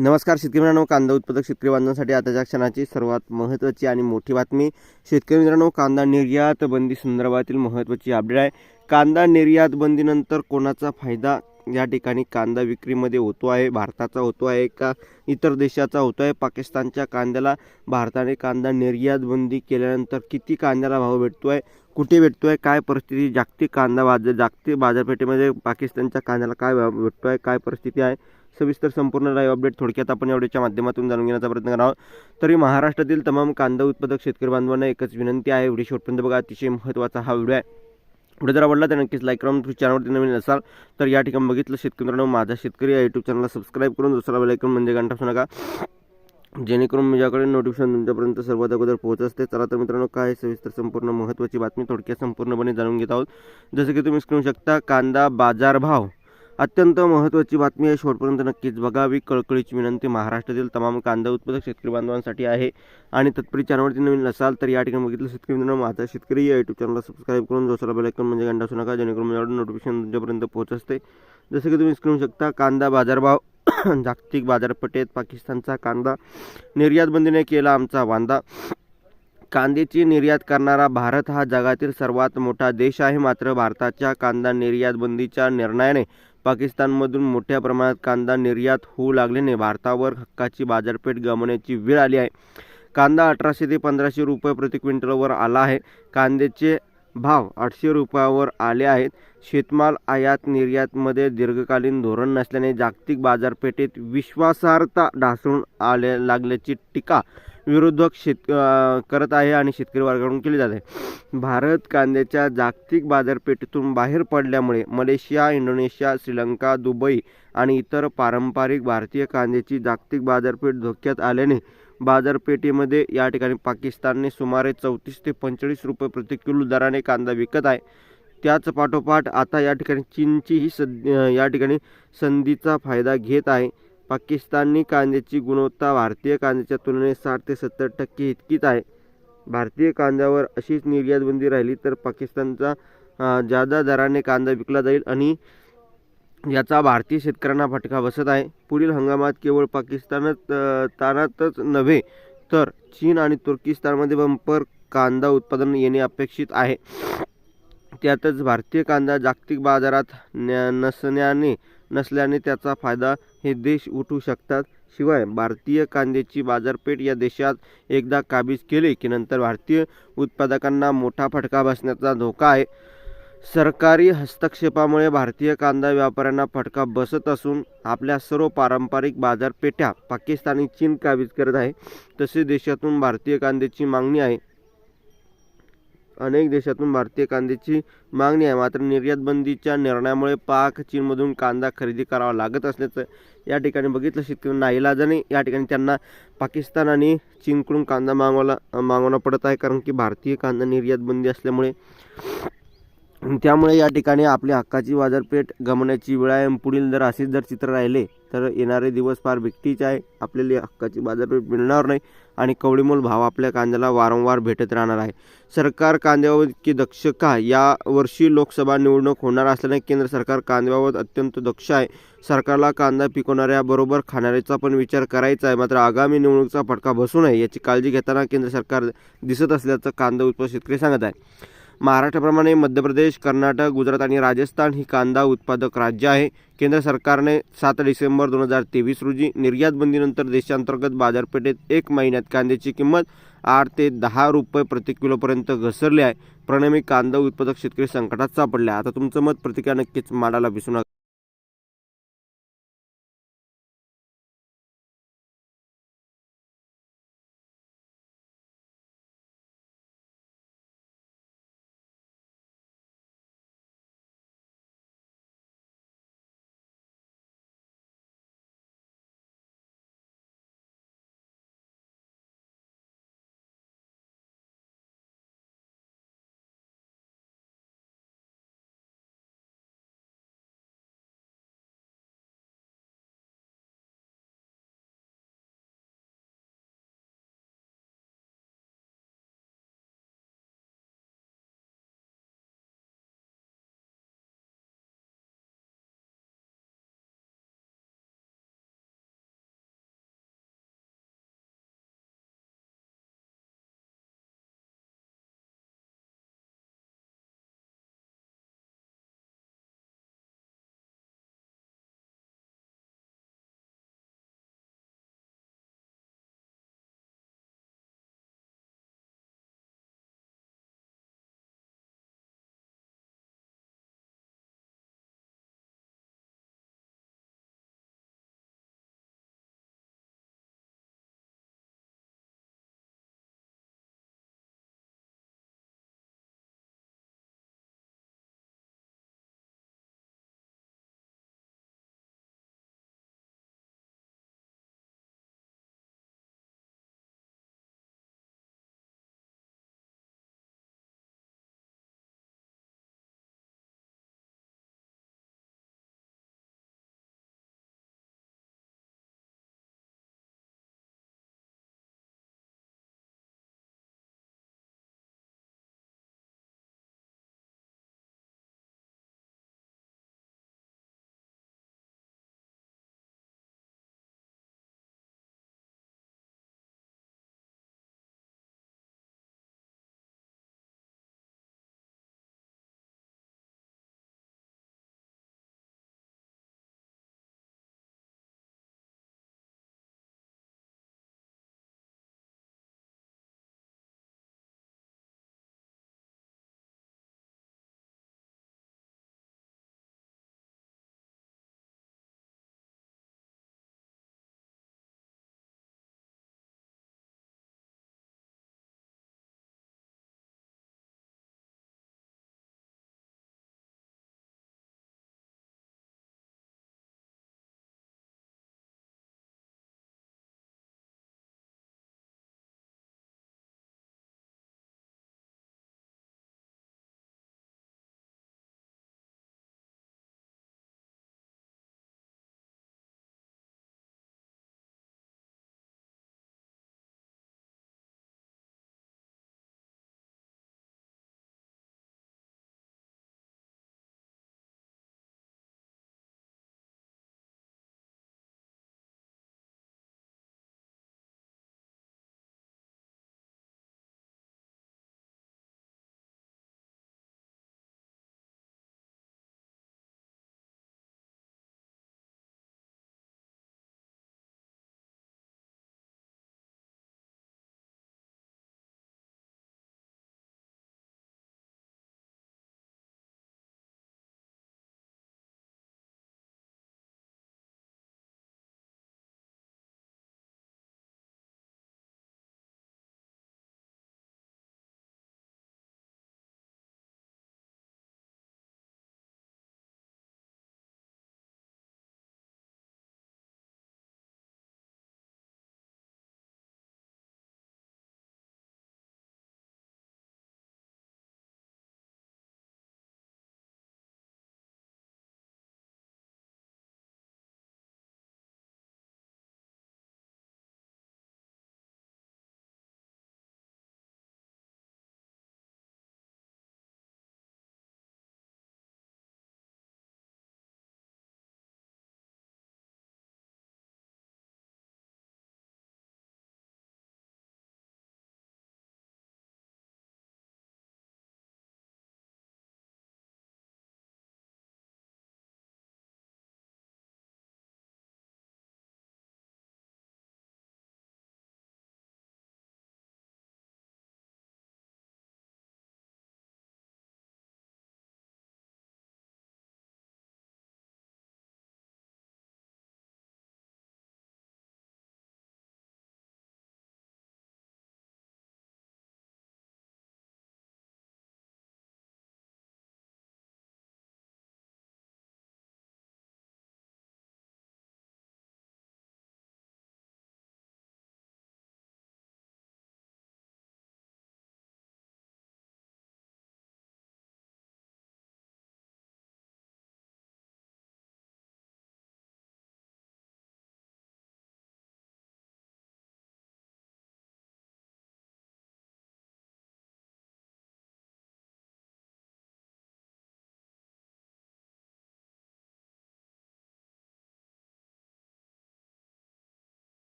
नमस्कार शेतकरी मित्रांनो कांदा उत्पादक शेतकरी बांधवांसाठी आताच्या क्षणाची सर्वात महत्त्वाची आणि मोठी बातमी. शेतकरी मित्रांनो कांदा निर्यात बंदी संदर्भातील महत्त्वाची अपडेट आहे. कांदा निर्यात बंदीनंतर कोणाचा फायदा? या ठिकाणी कांदा विक्रीमध्ये होतो आहे भारताचा होतो आहे का? इतर देशाचा होतो आहे. पाकिस्तानच्या कांद्याला भारताने कांदा निर्यात बंदी केल्यानंतर किती कांद्याला भाव भेटतो आहे कुठे भेटतो आहे काय परिस्थिती? जागतिक कांदा बाजार जागतिक बाजारपेठेमध्ये पाकिस्तानच्या कांद्याला काय भाव भेटतो आहे काय परिस्थिती आहे? सविस्तर संपूर्ण लाईव्ह अपडेट थोडक्यात आपण एवढ्याच्या माध्यमातून जाणून घेण्याचा प्रयत्न करावा तरी महाराष्ट्रातील तमाम कांदा उत्पादक शेतकरी बांधवांना एकच विनंती आहे व्हिडिओ शेवटपर्यंत बघा अतिशय महत्त्वाचा हा व्हिडिओ आहे. व्हिडिओ जर आवडला तर नक्कीच लाईक करून तुम्ही चॅनलवरती नवीन असाल तर या ठिकाणी बघितलं शेतकरी मित्रांनो माझा शेतकरी या यूट्यूब चॅनलला सबस्क्राईब करून दुसरा बेलायकन म्हणजे घंटा असू नका. जेणेकरून माझ्याकडे नोटिफिकेशन तुमच्यापर्यंत सर्वात अगोदर पोहोच असते. चला तर मित्रांनो काय सविस्तर संपूर्ण महत्त्वाची बातमी थोडक्यात संपूर्णपणे जाणून घेत आहोत. जसं की तुम्ही स्क्रीन शकता कांदा बाजारभाव अत्यंत महत्त्वाची बातमी आहे. शेवटपर्यंत नक्कीच बघावी कळकळीची विनंती महाराष्ट्रातील तमाम कांदा उत्पादक शेतकरी बांधवांसाठी आहे. आणि तत्परी चॅनलवरती नवीन असाल तर या ठिकाणी बघितलं शेतकरी मित्रांनो माझा शेतकरी या यूट्यूब चॅनलला सबस्क्राईब करून जोसाला बेलायकन म्हणजे गंडा असू नका जेणेकरून माझ्याकडे नोटिफिकेशन तुमच्यापर्यंत पोहोच असते. जसं की तुम्ही स्क्रीन शकता कांदा बाजारभाव जागतिक बाजारपेठेत पाकिस्तानचा कांदा निर्यात बंदीने केला आमचा वांदा. कांद्याची निर्यात करणारा भारत हा जगातील सर्वात मोठा देश आहे. मात्र भारताच्या कांदा निर्यात बंदीच्या निर्णयाने पाकिस्तानमधून मोठ्या प्रमाणात कांदा निर्यात होऊ लागल्याने भारतावर हक्काची बाजारपेठ गमावण्याची वेळ आली आहे. कांदा अठराशे ते पंधराशे रुपये प्रति क्विंटलवर आला आहे. कांद्याचे भाव आठशे रुपयावर आले आहेत. शेतमाल आयात निर्यातमध्ये दीर्घकालीन धोरण नसल्याने जागतिक बाजारपेठेत विश्वासार्हता ढासळून आल्या लागल्याची टीका विरोधक शेत करत आहे आणि शेतकरी वर्गाकडून केली जाते भारत कांद्याच्या जागतिक बाजारपेठेतून बाहेर पडल्यामुळे मलेशिया इंडोनेशिया श्रीलंका दुबई आणि इतर पारंपरिक भारतीय कांद्याची जागतिक बाजारपेठ धोक्यात आल्याने बाजारपेठेमध्ये या ठिकाणी पाकिस्तानने सुमारे चौतीस ते पंचेचाळीस रुपये प्रति किलो दराने कांदा विकत आहे. त्याच पाठोपाठ आता या ठिकाणी चीनचीही सद या ठिकाणी संधीचा फायदा घेत आहे. पाकिस्तानी कांद्याची गुणवत्ता भारतीय कांद्याच्या तुलनेत साठ ते सत्तर टक्के इतकीच आहे. भारतीय कांद्यावर अशीच निर्यात बंदी राहिली तर पाकिस्तानचा जादा दराने कांदा विकला जाईल आणि याचा भारतीय शेतकऱ्यांना फटका बसत आहे. पुढील हंगामात केवळ पाकिस्तानात तानातच नव्हे तर चीन आणि तुर्किस्तानमध्ये बंपर कांदा उत्पादन येणे अपेक्षित आहे. त्यातच भारतीय कांदा जागतिक बाजारात न- नसण्याने नसल्याने त्याचा फायदा हे देश उठू शकतात. शिवाय भारतीय कांद्याची बाजारपेठ या देशात एकदा काबीज केली की नंतर भारतीय उत्पादकांना मोठा फटका बसण्याचा धोका आहे. सरकारी हस्तक्षेपामुळे भारतीय कांदा व्यापाऱ्यांना फटका बसत असून आपल्या सर्व पारंपरिक बाजारपेठा पाकिस्तानी चीन काबीज करत आहे. तसे देशातून भारतीय कांद्याची मागणी आहे. अनेक देशातून भारतीय कांद्याची मागणी आहे. मात्र निर्यात बंदीच्या निर्णयामुळे पाक चीनमधून कांदा खरेदी करावा लागत असल्याचं या ठिकाणी बघितलं. शेतकऱ्यांना नाईलाजाने या ठिकाणी त्यांना पाकिस्तान आणि चीनकडून कांदा मागवला मागवणं पडत आहे. कारण की भारतीय कांदा निर्यात बंदी असल्यामुळे त्यामुळे या ठिकाणी आपली हक्काची बाजारपेठ गमवण्याची वेळ आहे पुढील जर असेच जर चित्र राहिले तर येणारे दिवस फार भिकटीचे आहे. आपल्याला हक्काची बाजारपेठ मिळणार नाही आणि कवडीमोल भाव आपल्या कांद्याला वारंवार भेटत राहणार आहे. सरकार कांद्याबाबत इतकी दक्ष का? या वर्षी लोकसभा निवडणूक होणार असल्याने केंद्र सरकार कांद्याबाबत अत्यंत दक्ष आहे. सरकारला कांदा पिकवणाऱ्याबरोबर खाणाऱ्याचा पण विचार करायचा आहे. मात्र आगामी निवडणुकीचा फटका बसू नये याची काळजी घेताना केंद्र सरकार दिसत असल्याचं कांदा उत्पादक शेतकरी सांगत आहे. महाराष्ट्राप्रमाणे मध्य प्रदेश कर्नाटक गुजरात आणि राजस्थान ही कांदा उत्पादक राज्य आहे. केंद्र सरकारने सात डिसेंबर दोन हजार तेवीस रोजी निर्यात बंदीनंतर देशांतर्गत बाजारपेठेत एक महिन्यात कांद्याची किंमत आठ ते दहा रुपये प्रति किलोपर्यंत घसरली आहे. परिणामी कांदा उत्पादक शेतकरी संकटात सापडला आता तुमचं मत प्रतिक्रिया नक्कीच मांडायला विसरू नका.